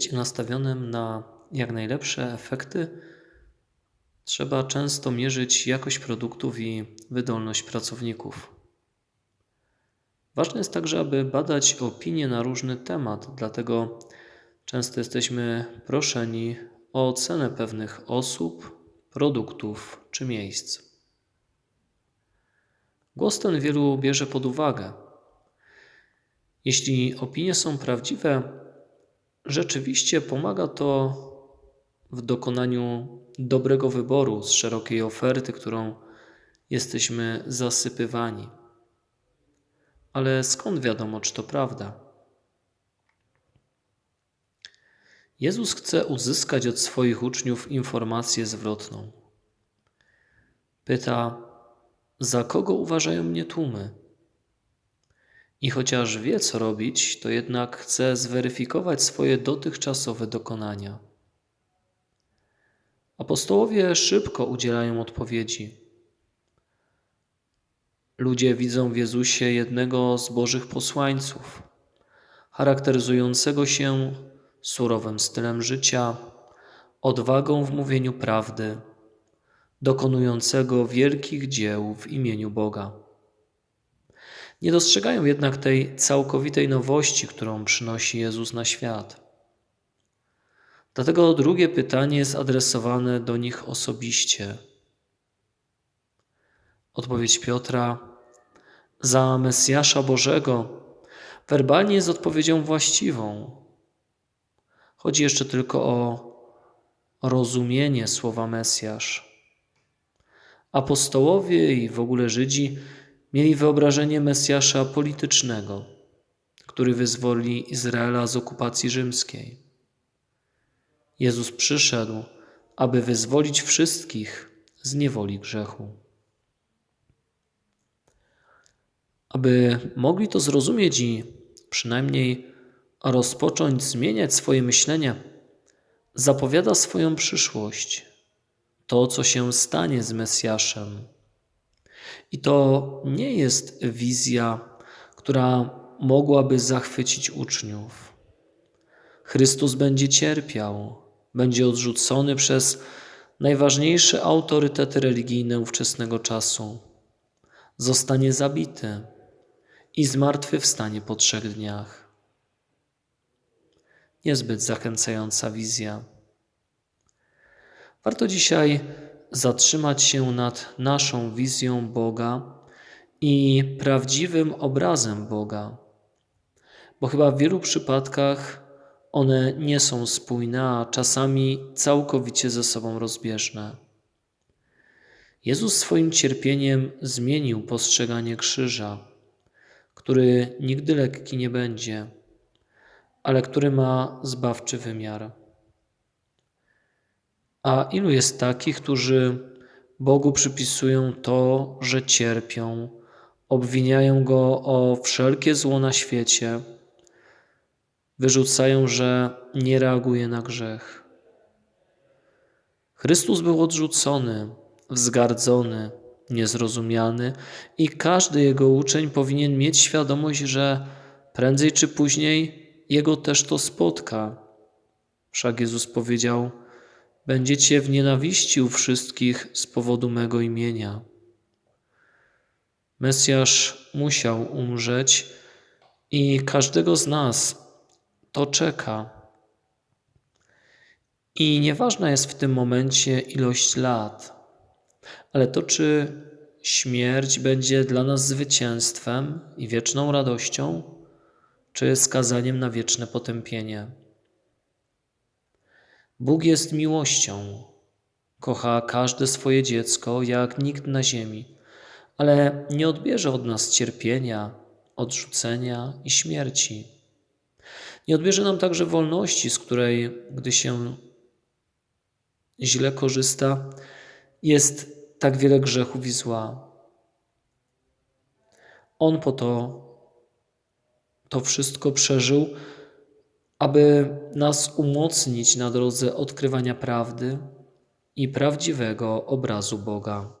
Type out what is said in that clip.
świecie nastawionym na jak najlepsze efekty trzeba często mierzyć jakość produktów i wydolność pracowników. Ważne jest także, aby badać opinie na różny temat, dlatego często jesteśmy proszeni o ocenę pewnych osób, produktów czy miejsc. Głos ten wielu bierze pod uwagę. Jeśli opinie są prawdziwe, rzeczywiście pomaga to w dokonaniu dobrego wyboru z szerokiej oferty, którą jesteśmy zasypywani. Ale skąd wiadomo, czy to prawda? Jezus chce uzyskać od swoich uczniów informację zwrotną. Pyta, za kogo uważają mnie tłumy? I chociaż wie, co robić, to jednak chce zweryfikować swoje dotychczasowe dokonania. Apostołowie szybko udzielają odpowiedzi. Ludzie widzą w Jezusie jednego z Bożych posłańców, charakteryzującego się surowym stylem życia, odwagą w mówieniu prawdy, dokonującego wielkich dzieł w imieniu Boga. Nie dostrzegają jednak tej całkowitej nowości, którą przynosi Jezus na świat. Dlatego drugie pytanie jest adresowane do nich osobiście. Odpowiedź Piotra za Mesjasza Bożego werbalnie jest odpowiedzią właściwą. Chodzi jeszcze tylko o rozumienie słowa Mesjasz. Apostołowie i w ogóle Żydzi mieli wyobrażenie Mesjasza politycznego, który wyzwoli Izraela z okupacji rzymskiej. Jezus przyszedł, aby wyzwolić wszystkich z niewoli grzechu. Aby mogli to zrozumieć i przynajmniej rozpocząć zmieniać swoje myślenie, zapowiada swoją przyszłość, to co się stanie z Mesjaszem. I to nie jest wizja, która mogłaby zachwycić uczniów. Chrystus będzie cierpiał, będzie odrzucony przez najważniejsze autorytety religijne ówczesnego czasu. Zostanie zabity i zmartwychwstanie po trzech dniach. Niezbyt zachęcająca wizja. Warto dzisiaj zatrzymać się nad naszą wizją Boga i prawdziwym obrazem Boga, bo chyba w wielu przypadkach one nie są spójne, a czasami całkowicie ze sobą rozbieżne. Jezus swoim cierpieniem zmienił postrzeganie krzyża, który nigdy lekki nie będzie, ale który ma zbawczy wymiar. A ilu jest takich, którzy Bogu przypisują to, że cierpią, obwiniają Go o wszelkie zło na świecie, wyrzucają, że nie reaguje na grzech. Chrystus był odrzucony, wzgardzony, niezrozumiany i każdy Jego uczeń powinien mieć świadomość, że prędzej czy później Jego też to spotka. Wszak Jezus powiedział, będziecie w nienawiści u wszystkich z powodu mego imienia. Mesjasz musiał umrzeć i każdego z nas to czeka. I nieważna jest w tym momencie ilość lat, ale to, czy śmierć będzie dla nas zwycięstwem i wieczną radością, czy skazaniem na wieczne potępienie. Bóg jest miłością. Kocha każde swoje dziecko jak nikt na ziemi, ale nie odbierze od nas cierpienia, odrzucenia i śmierci. Nie odbierze nam także wolności, z której, gdy się źle korzysta, jest tak wiele grzechów i zła. On po to to wszystko przeżył, aby nas umocnić na drodze odkrywania prawdy i prawdziwego obrazu Boga.